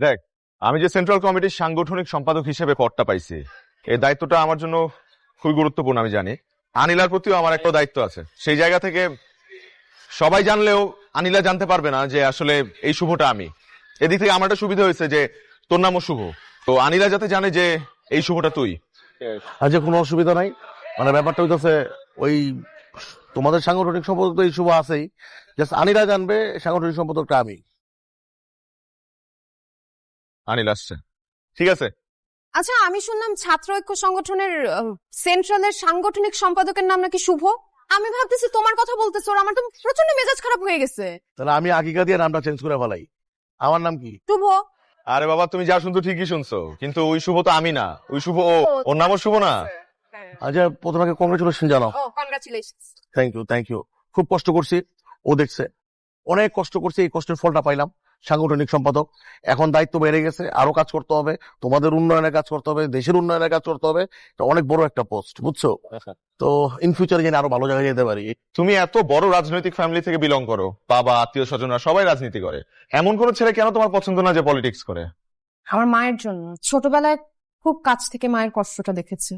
দেখ, আমি যে সেন্ট্রাল কমিটির সাংগঠনিক সম্পাদক হিসেবে পদটা পাইছি, এই দায়িত্বটা আমার জন্য খুবই গুরুত্বপূর্ণ, আমি জানি। আনিলার প্রতিও আমার একটা দায়িত্ব আছে। সেই জায়গা থেকে সবাই জানলেও আনিলা জানতে পারবে না যে আসলে এই শুভটা আমি। এদিক থেকে আমার একটা সুবিধা হয়েছে যে তোর নামও শুভ। তো আনিলা যাতে জানে যে এই শুভটা তুই। আজ কোনো অসুবিধা নাই। মানে ব্যাপারটা হইতেছে, ওই তোমাদের সাংগঠনিক সম্পাদক তো এই শুভ আছেই। জাস্ট আনিরা জানবে, সাংগঠনিক সম্পাদকটা আমি। আনিল আসছে। ঠিক আছে? আচ্ছা আমি শুনলাম ছাত্র ঐক্য সংগঠনের সেন্ট্রালের সাংগঠনিক সম্পাদকের নাম নাকি শুভ? আমি ভাবতেছি তোমার কথা বলতেছো আর আমার তো প্রচণ্ড মেজাজ খারাপ হয়ে গেছে। তাহলে আমি আগিকা দিয়ে নামটা চেঞ্জ করে ফেলাই। আমার নাম কি? শুভ। আরে বাবা তুমি যা শুনছো ঠিকই শুনছো। কিন্তু ওই শুভ তো আমি না। ওই শুভ ও ওর নামও শুভ না? আচ্ছা প্রথমে কংগ্রেচুলেশন জানাও। থ্যাংক ইউ থ্যাংক ইউ খুব কষ্ট করছি। ও দেখছে। অনেক কষ্ট করছি এই কষ্টের ফলটা পাইলাম। সাংগঠনিক সম্পাদক। এখন দায়িত্ব বেড়ে গেছে আরও কাজ করতে হবে তোমাদের উন্নয়নের কাজ করতে হবে দেশের উন্নয়নের কাজ করতে হবে। এটা অনেক বড় একটা পোস্ট বুঝছ? তো ইন ফিউচারে যেন আরও ভালো জায়গায় যেতে পারি। তুমি এত বড় রাজনৈতিক ফ্যামিলি থেকে বিলং করো বাবা আত্মীয় স্বজনরা সবাই রাজনীতি করে। এমন কোন ছেলে কেন তোমার পছন্দ না যে পলিটিক্স করে? আমার মায়ের জন্য। ছোটবেলায় খুব কাছ থেকে মায়ের কষ্টটা দেখেছে।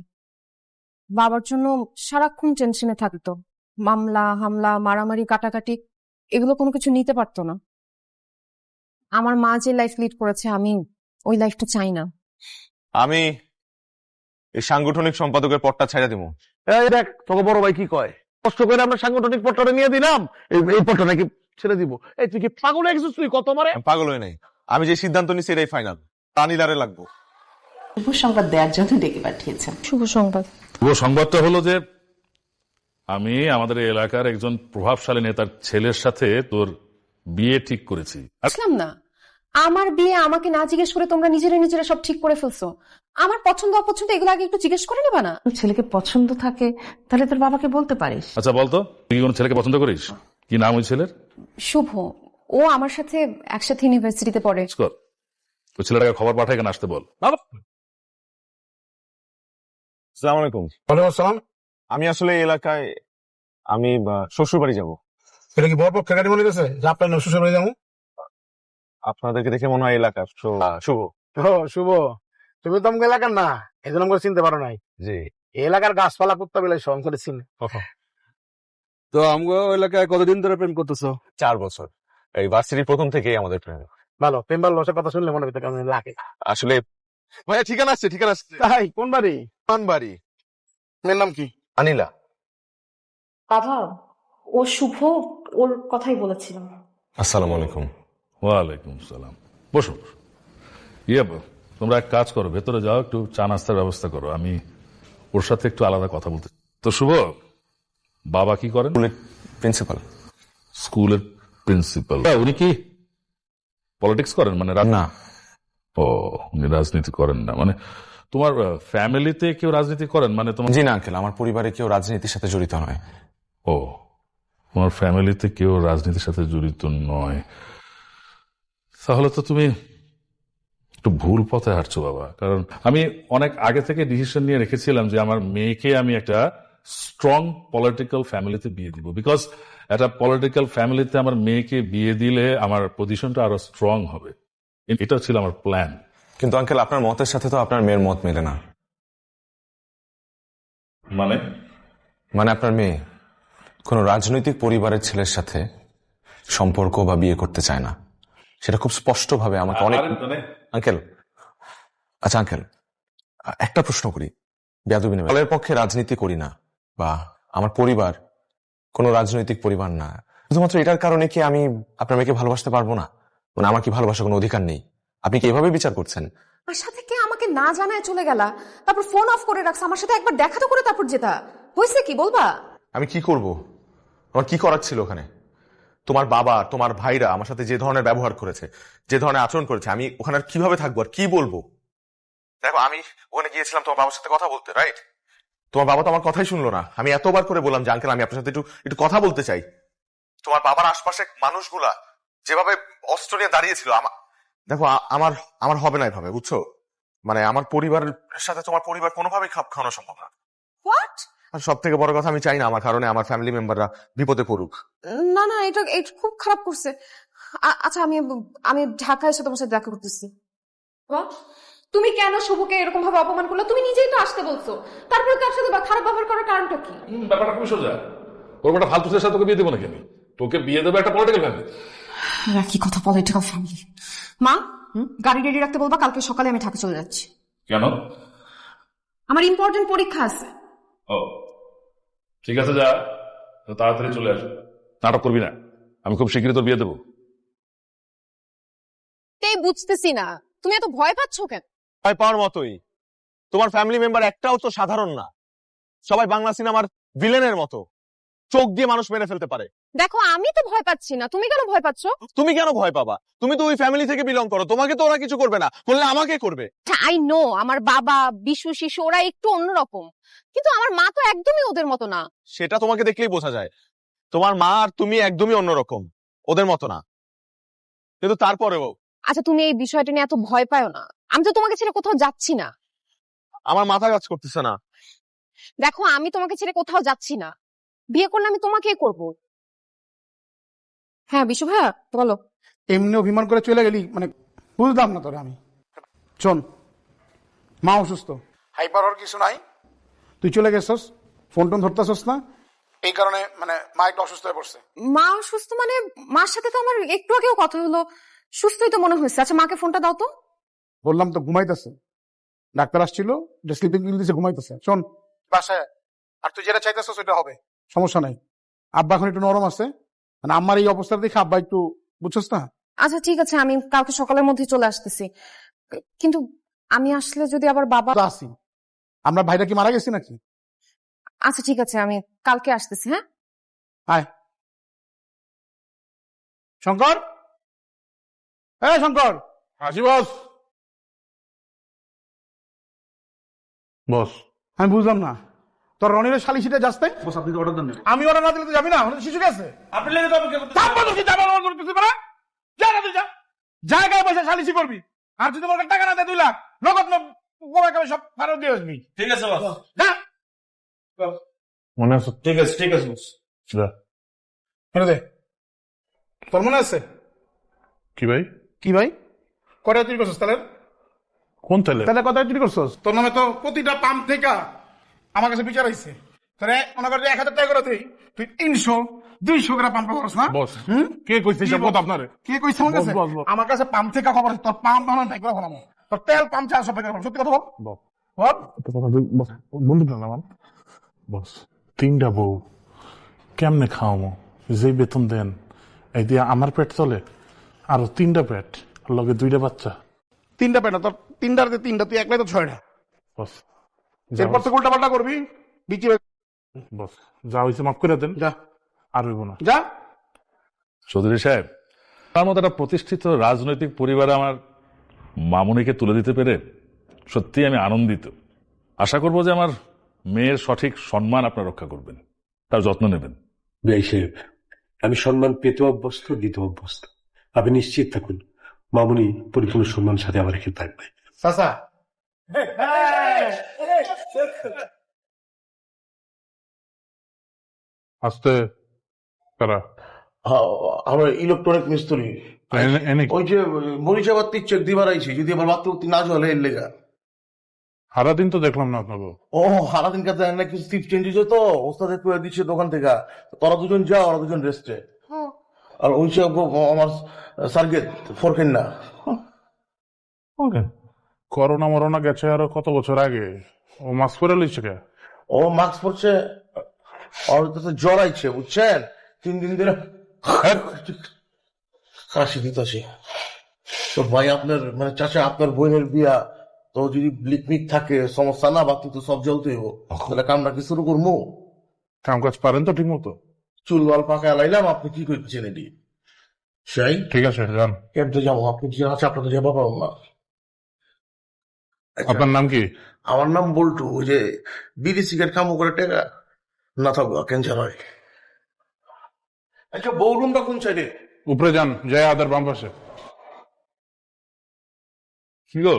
বাবার জন্য সারাক্ষণ টেনশনে থাকতো। মামলা হামলা মারামারি কাটাকাটি এগুলো কোনো কিছু নিতে পারতো না। আমার মা যে লাইফ লিড করেছে আমি ওই লাইফটা চাই না। আমি এই সাংগঠনিক সম্পাদকের পদটা ছেড়ে দিব। এই দেখ তোকে বড় ভাই কি কয়? কষ্ট করে আমরা সাংগঠনিক পট্টটা নিয়ে দিলাম। এই পট্টটা নাকি ছেড়ে দিব। এই তুই কি পাগল হয়ে গেছিস তুই? কত মারে? আমি পাগল হয়ে নাই। আমি যে সিদ্ধান্ত নিচ্ছি এটাই ফাইনাল আনিলারে লাগবো। শুভ সংবাদ দেওয়ার জন্য ডেকে পাঠিয়েছেন। শুভ সংবাদ। শুভ সংবাদটা হলো যে আমি আমাদের এলাকার একজন প্রভাবশালী নেতার ছেলের সাথে তোর বিয়ে ঠিক করেছি। আসলাম না। আমার বিয়ে আমাকে না জিজ্ঞেস করে তোমরা নিজেরা নিজেরা সব ঠিক করে ফেলছো। আমার পছন্দ অপছন্দ এগুলো আগে একটু জিজ্ঞেস করে নেবা না? তোর ছেলেকে পছন্দ থাকে তাহলে তোর বাবাকে বলতে পারিস। আচ্ছা বলতো? তুই কি কোনো ছেলেকে পছন্দ করিস? কি নাম ওই ছেলের? শুভ। ও আমার সাথে একসাথে ইউনিভার্সিটিতে পড়ে। কর ওই ছেলেটাকে খবর পাঠায় কেন আসতে বল। সালাম আলাইকুম। ওয়ালাইকুম আমি আসলে এই এলাকায় আমি শ্বশুর বাড়ি যাব। এটা কি বড় পক্ষের গাড়ি মনে গেছে? যে আপনার শ্বশুর বাড়ি যাব? আপনাদেরকে দেখে মনে হয় এলাকার। শুভ। শুভ। তুমি তো আমাকে এলাকার না এই জন্য আমাকে চিনতে পারো নাই। জি। এলাকার গাছপালা কুত্তা বেলা সব করে চিনি তো আমগো এলাকায় কতদিন ধরে প্রেম করতেছো? চার বছর। এই ভার্সিটির প্রথম থেকেই আমাদের প্রেম। ভালো পেম্বার লসের কথা শুনলে মনে ভিতরে কেমন লাগে। আসলে ভাইয়া ঠিকানা আসছে ঠিকানা আসছে তাই কোন বাড়ি? কোন বাড়ি? মেয়ের নাম কি? আনিলা বাবা ও শুভ ওর কথাই বলেছিলাম। আসসালামু আলাইকুম। ওয়ালাইকুম সালাম। বসো বসো। ইয়ে তোমরা এক কাজ করো ভেতরে যাও একটু চা নাস্তার ব্যবস্থা করো। আমি ওর সাথে একটু আলাদা কথা বলতে তো শুভ বাবা কি করেন? প্রিন্সিপাল। স্কুলের প্রিন্সিপাল। উনি কি? পলিটিক্স করেন মানে না। ও উনি রাজনীতি করেন না। মানে তোমার ফ্যামিলিতে কেউ রাজনীতি করেন? মানে তোমার জি না আঙ্কেল আমার পরিবারে কেউ রাজনীতির সাথে জড়িত নয়। ও তোমার ফ্যামিলিতে কেউ রাজনীতির সাথে জড়িত নয়। তাহলে তো তুমি একটু ভুল পথে হাঁটছো বাবা। কারণ আমি অনেক আগে থেকে ডিসিশন নিয়ে রেখেছিলাম যে আমার মেয়েকে আমি একটা স্ট্রং পলিটিক্যাল ফ্যামিলিতে বিয়ে দিব। বিকজ একটা পলিটিক্যাল ফ্যামিলিতে আমার মেয়েকে বিয়ে দিলে আমার পজিশনটা আরও স্ট্রং হবে। এটা ছিল আমার প্ল্যান কিন্তু আঙ্কেল আপনার মতের সাথে তো আপনার মেয়ের মত মেলে না। মানে? মানে আপনার মেয়ে কোনো রাজনৈতিক পরিবারের ছেলের সাথে সম্পর্ক বা বিয়ে করতে চায় না। সেটা খুব স্পষ্টভাবে আমাকে অনেক আঙ্কেল আচ্ছা আঙ্কেল একটা প্রশ্ন করি বেয়াদবি দলের পক্ষে রাজনীতি করি না বা আমার পরিবার কোনো রাজনৈতিক পরিবার না। শুধুমাত্র এটার কারণে কি আমি আপনার মেয়েকে ভালোবাসতে পারব না? মানে আমার কি ভালোবাসার কোনো অধিকার নেই? আপনি কি এভাবে বিচার করছেন? বাসা থেকে আমাকে না জানায় চলে গেলা? তারপর ফোন অফ করে রাখছে আমার সাথে একবার দেখা তো করে তারপর যেতা। হয়েছে কি বলবা? আমি কি করব? আমার কি করার ছিল ওখানে? তোমার বাবা, তোমার ভাইরা আমার সাথে যে ধরনের ব্যবহার করেছে, যে ধরনের আচরণ করেছে, আমি ওখানে কীভাবে থাকব আর কি বলব? দেখো, আমি ওখানে গিয়েছিলাম তোমার বাবার সাথে কথা বলতে রাইট তোমার বাবা তো আমার কথাই শুনলো না। আমি এতবার করে বললাম যে, আঙ্কেল, আমি আপনার সাথে একটু একটু কথা বলতে চাই। তোমার বাবার আশপাশে মানুষগুলা যেভাবে অস্ত্র নিয়ে দাঁড়িয়েছিল আমার দেখো আমার আমার হবে না এভাবে, বুঝছ? মানে আমার পরিবারের সাথে তোমার পরিবার কোনোভাবেই খাপ খাওয়ানো সম্ভব না। হোয়াট আর সব থেকে বড় কথা আমি চাই না আমার কারণে আমার ফ্যামিলি মেম্বাররা বিপদে পড়ুক। না না এটা এটা খুব খারাপ করছে। আ- আচ্ছা আমি আমি ঢাকায় এসে তোমার সাথে দেখা করতেছি। বাবা, তুমি কেন শুভকে এরকম ভাবে অপমান করলে? তুমি নিজেই তো আসতে বলছো। তারপরে তার সাথে বা- খারাপ ব্যবহার করার কারণটা কি? হুম, ব্যাপারটা খুবই সোজা। ওর একটা ফালতু ছেলের সাথে তোকে বিয়ে দেবো নাকি আমি? তোকে বিয়ে দেবো একটা পলিটিক্যাল ফ্যামিলি কি কথা পলিটিক্যাল ফ্যামিলি মা গাড়ি রেডি রাখতে বলবা কালকে সকালে আমি ঢাকা চলে যাচ্ছি। কেন? আমার ইম্পর্টেন্ট পরীক্ষা আছে। ও ঠিক আছে যা তাড়াতাড়ি চলে আসো। নাটক করবি না আমি খুব শীঘ্রই তোর বিয়ে দেবো। তাই বুঝতেছি না তুমি এত ভয় পাচ্ছ কেন? ভয় পাওয়ার মতোই। তোমার ফ্যামিলি মেম্বার একটাও তো সাধারণ না। সবাই বাংলা সিনেমার ভিলেনের মতো। চোখ দিয়ে মানুষ মেরে ফেলতে পারে। দেখো আমি তো ভয় পাচ্ছি না। তুমি কেন ভয় পাচ্ছ? তুমি কেন ভয় পাবা? তুমি তো ওই ফ্যামিলি থেকে বিলং করো। তোমাকে তো ওরা কিছু করবে না। করলে আমাকে করবে। আই নো আমার বাবা বিশু শিশু ওরা একটু অন্যরকম। কিন্তু আমার মা তো একদমই ওদের মতো না। সেটা তোমাকে দেখলেই বোঝা যায়। তোমার মা আর তুমি একদমই অন্যরকম। ওদের মতো না। কিন্তু তারপরেও আচ্ছা তুমি এই বিষয়টা নিয়ে এত ভয় পাও না। আমি তো তোমাকে ছেড়ে কোথাও যাচ্ছি না। আমার মাথা কাজ করতেছে না। দেখো আমি তোমাকে ছেড়ে কোথাও যাচ্ছি না। বিয়ে করলে আমি তোমাকেই করব। হ্যাঁ বিশু ভাইয়া বলো। এমনি অভিমান করে চলে গেলি মানে বুঝলাম না তোরে আমি। শোন মা অসুস্থ। হাইপার হওয়ার কিছু নাই। তুই চলে গেছস ফোন টোন ধরতেছস না? এই কারণে মানে মা একটু অসুস্থ হয়ে পড়ছে। মা অসুস্থ মানে মার সাথে তো আমার একটু আগেও কথা হলো। সুস্থই তো মনে হয়েছে। আচ্ছা মাকে ফোনটা দাও তো। বললাম তো ঘুমাইতেছে। ডাক্তার আসছিল যে স্লিপিং পিল দিছে ঘুমাইতেছে। শোন। বাসায়। আর তুই যেটা চাইতেছস সেটা হবে। সমস্যা নাই। আব্বা এখন একটু নরম আছে। মানে আমার এই অবস্থা দেখে আব্বা একটু বুঝছস না? আচ্ছা ঠিক আছে আমি কালকে সকালের মধ্যে চলে আসতেছি। কিন্তু আমি আসলে যদি আবার বাবা আসি। আমরা ভাইরা কি মারা গেছি নাকি? আচ্ছা ঠিক আছে আমি কালকে আসতেছি হ্যাঁ? আয়। শঙ্কর? হ্যাঁ শঙ্কর! আসি বস বস। আমি বুঝলাম না। তোর রনির শালিশিটা যাচ্ছে বস আপনি অর্ডার দেন আমি ওরা না দিলে তো যাবি না ওরা শিশু গেছে। আপনি লেগে তো অপেক্ষা করতে চাপ বন্ধ কি চাপ বন্ধ যা না তুই যা। জায়গায় পয়সা শালিশি করবি। আর যদি তোমার টাকা না দেয় দুই লাখ। নগদ কবে কবে সব ফেরত দিয়ে আসবি। ঠিক আছে বস। যা। মনে আছে? ঠিক আছে ঠিক আছে বস। যা। ফেরত দে। তোর মনে আছে? কি ভাই? কি ভাই? কটা চুরি করছিস তাহলে? কোন তেলে? তাহলে চুরি করছিস? তোর নামে তো প্রতিটা পাম্প থেকে আমার কাছে বিচার হয়েছে মনে কর এক হাজার টাকা করে তুই তুই তিনশো দুইশো করে পাম্প করছ না বস। হুম? কে কইছে কি সব বস? কথা আপনারে? কে কইছে আমার কাছে? বস, বস, বস। আমার কাছে পাম্প থেকে খবর তোর পাম্প বানানো তাই করে ফেলাম তোর তেল পাম্প চাষ হবে সত্যি কথা বল। বস। বন্ধু না বস তিনটা বউ কেমনে খাওয়ামো? যে বেতন দেন এই দিয়ে আমার পেট চলে আরও তিনটা পেট লগে দুইটা বাচ্চা। তিনটা পেট না তোর তিনটার তিনটা তুই একলাই তো ছয়টা। বস এরপর তো উল্টা পাল্টা করবি। বিচি বস যা হয়েছে মাফ করে দেন। যা। আর হইব না। যা। চৌধুরী সাহেব তার মতো একটা প্রতিষ্ঠিত রাজনৈতিক পরিবারে আমার মামুনিকে তুলে দিতে পেরে সত্যি আমি আনন্দিত। আশা করব যে আমার মেয়ের সঠিক সম্মান আপনার রক্ষা করবেন তার যত্ন নেবেন। বিআই সাহেব আমি সম্মান পেতে অভ্যস্ত দিতে অভ্যস্ত। আপনি নিশ্চিত থাকুন মামুনি পরিপূর্ণ সম্মান সাথে আমার এখানে থাকবে। চাচা। আস্তে তারা। আমরা ইলেকট্রনিক মিস্ত্রি। এনে- এনে ওই যে চেক আইছি যদি আবার বাথরুম না চলে এর লেগা। তো দেখলাম না আপনাকে। ও কাছে না কিছু টিপ চেঞ্জ হয়েছে তো? ওস্তাদের করে দিচ্ছে দোকান থেকে তোরা দুজন যা ওরা দুজন রেস্টে আর ওই সব আমার সার্গেট ফোরকেন না। করোনা মরোনা গেছে আরও কত বছর আগে? ও মাছ পরে লইছে কে ও মাস্ক পরছে ওর তো জ্বর আইছে বুঝছেন? তিন দিন ধরে কাশি দিতেছে। তো ভাই আপনার মানে চাচা আপনার বোনের বিয়া তো যদি ব্লিকমিক থাকে সমস্যা না বাকি তো সব জ্বলতে হইব। তাহলে কামটা কি শুরু করব? কাম কাজ পারেন তো ঠিক মতো চুল বাল পাকা লাইলাম আপনি কি করছেন এটি? সেই? ঠিক আছে যান। কেমতে যাব? আপনি কি আছে যাব পাবো না আপনার নাম কি? আমার নাম বল্টু ওই যে বিড়ি সিগারেট কামো করে টেকা না থাকব ক্যান্সার হয় আচ্ছা বউ রুমটা কোন সাইডে? উপরে যান জয় আদার বাম পাশে। কি গো?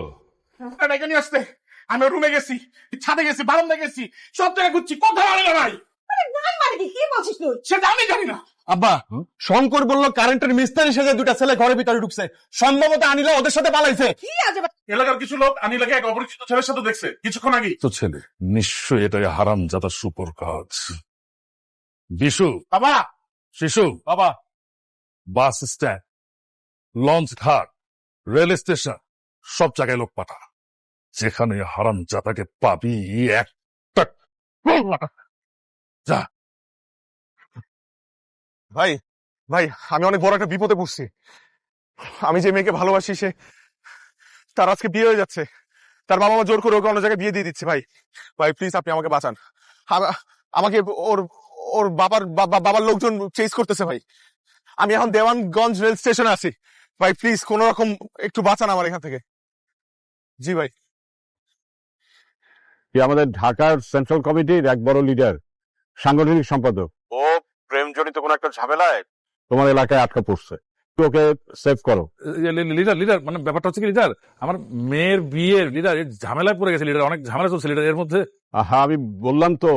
এখানে আসতে। আমি রুমে গেছি ছাদে গেছি বারান্দা গেছি সব জায়গায় ঘুরছি কোথাও আনে না ভাই। কি বলছিস তুই? সেটা আমি জানি না। আব্বা শঙ্কর বলল কারেন্টের মিস্ত্রি সেজে দুটা ছেলে ঘরের ভিতরে ঢুকছে। সম্ভবত আনিলা ওদের সাথে পালাইছে। কি আজে এলাকার কিছু লোক আনিলাকে এক অপরিচিত ছেলের সাথে দেখছে। কিছুক্ষণ আগে তো ছেলে নিশ্চয়ই এটা হারাম যাতা সুপর কাজ। বিশু বাবা! শিশু বাবা! Bus stand launch ghat rail station সব জায়গায় লোক পাঠা। যেখানে হারাম জাতাকে পাবি একটা যা। ভাই ভাই, আমি অনেক বড় একটা বিপদে পড়ছি। আমি যে মেয়েকে ভালোবাসি, সে তার আজকে বিয়ে হয়ে যাচ্ছে। তার বাবা মা জোর করে ওকে অন্য জায়গায় বিয়ে দিয়ে দিচ্ছে, ভাই। ভাই প্লিজ আপনি আমাকে বাঁচান। আমাকে ওর ওর বাবার বাবার লোকজন চেস করতেছে, ভাই। আমি এখন দেওয়ানগঞ্জ রেল স্টেশনে আছি। ভাই প্লিজ কোন রকম একটু বাঁচান আমার এখান থেকে। জি, ভাই। আমাদের ঢাকার সেন্ট্রাল কমিটির এক বড় লিডার সাংগঠনিক সম্পাদক। ও প্রেমজনিত কোনো একটা ঝামেলায় তোমার এলাকায় আটকা পড়ছে ওকে সেভ করো? লিডার লিডার মানে ব্যাপারটা হচ্ছে কি লিডার আমার মেয়ের বিয়ের লিডার ঝামেলায় পড়ে গেছে লিডার অনেক ঝামেলা চলছে লিডার এর মধ্যে। আহা আমি বললাম তো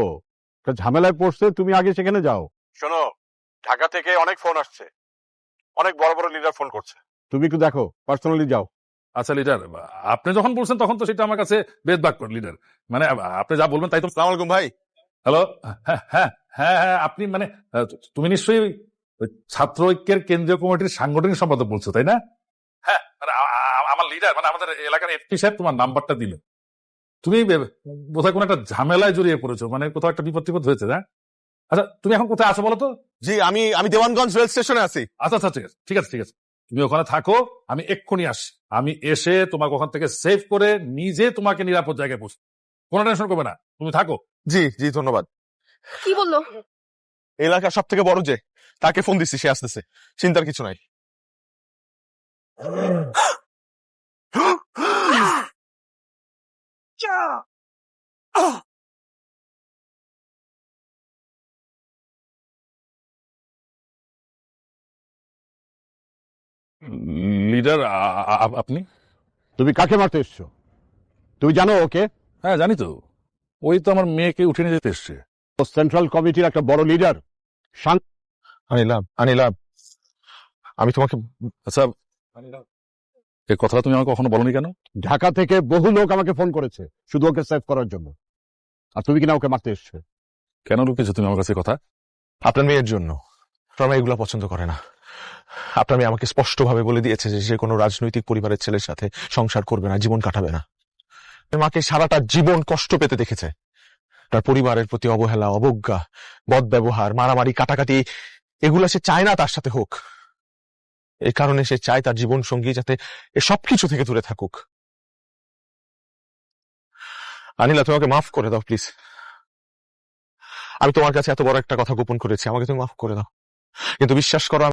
ঝামেলায় পড়ছে তুমি আগে সেখানে যাও। শোনো ঢাকা থেকে অনেক ফোন আসছে অনেক বড় বড় লিডার ফোন করছে। তুমি একটু দেখো পার্সোনালি যাও। আচ্ছা লিডার আপনি যখন বলছেন তখন তো সেটা আমার কাছে বেদ বাক্য লিডার মানে আপনি যা বলবেন তাই তো সালাম আলাইকুম ভাই। হ্যালো হ্যাঁ হ্যাঁ। হ্যাঁ হ্যাঁ আপনি মানে তুমি নিশ্চয়ই ছাত্র ঐক্যের কেন্দ্রীয় কমিটির সাংগঠনিক সম্পাদক বলছো তাই না? হ্যাঁ মানে আমার লিডার মানে আমাদের এলাকার এমপি সাহেব তোমার নাম্বারটা দিল। তুমি বোধহয় কোনো একটা ঝামেলায় জড়িয়ে পড়েছো মানে কোথাও একটা বিপদ টিপদ হয়েছে না? আচ্ছা তুমি এখন কোথায় আছো বলো তো? জি আমি আমি দেওয়ানগঞ্জ রেল স্টেশনে আছি। আচ্ছা আচ্ছা ঠিক আছে ঠিক আছে ঠিক আছে। তুমি ওখানে থাকো আমি এক্ষুনি আসি আমি এসে তোমাকে ওখান থেকে সেভ করে নিজে তোমাকে নিরাপদ জায়গায় পৌঁছে কোনো টেনশন করবে না। তুমি থাকো। জি জি ধন্যবাদ। কি বলল? এলাকার সব থেকে বড় যে তাকে ফোন দিচ্ছি সে আসতেছে। চিন্তার কিছু নাই। লিডার আপনি? তুমি কাকে মারতে এসছো? তুমি জানো ওকে? হ্যাঁ জানি তো। ওই তো আমার মেয়েকে উঠে নিয়ে যেতে এসছে। সেন্ট্রাল কমিটির একটা বড় লিডার আনিলাম আনিলাম। আমি তোমাকে আচ্ছা এই কথাটা তুমি আমাকে কখনো বলনি কেন? ঢাকা থেকে বহু লোক আমাকে ফোন করেছে শুধু ওকে সেভ করার জন্য। আর তুমি কিনা ওকে মারতে এসছো? কেন লুকিয়েছো তুমি আমার কাছে কথা? আপনার মেয়ের জন্য। আপনার মেয়ে এগুলো পছন্দ করে না। আপনার মেয়ে আমাকে স্পষ্টভাবে বলে দিয়েছে যে সে কোনো রাজনৈতিক পরিবারের ছেলের সাথে সংসার করবে না জীবন কাটাবে না। মাকে সারাটা জীবন কষ্ট পেতে দেখেছে। তার পরিবারের প্রতি অবহেলা, অবজ্ঞা বদ ব্যবহার মারামারি, কাটাকাটি, এগুলো সে চায় না তার সাথে হোক। এই কারণে সে চায় তার জীবন সঙ্গী যাতে এ সবকিছু থেকে দূরে থাকুক। আনিলা তোমাকে মাফ করে দাও, প্লিজ। আমি তোমার কাছে এত বড় একটা কথা গোপন করেছি, আমাকে তুমি মাফ করে দাও। কিন্তু বিশ্বাস করো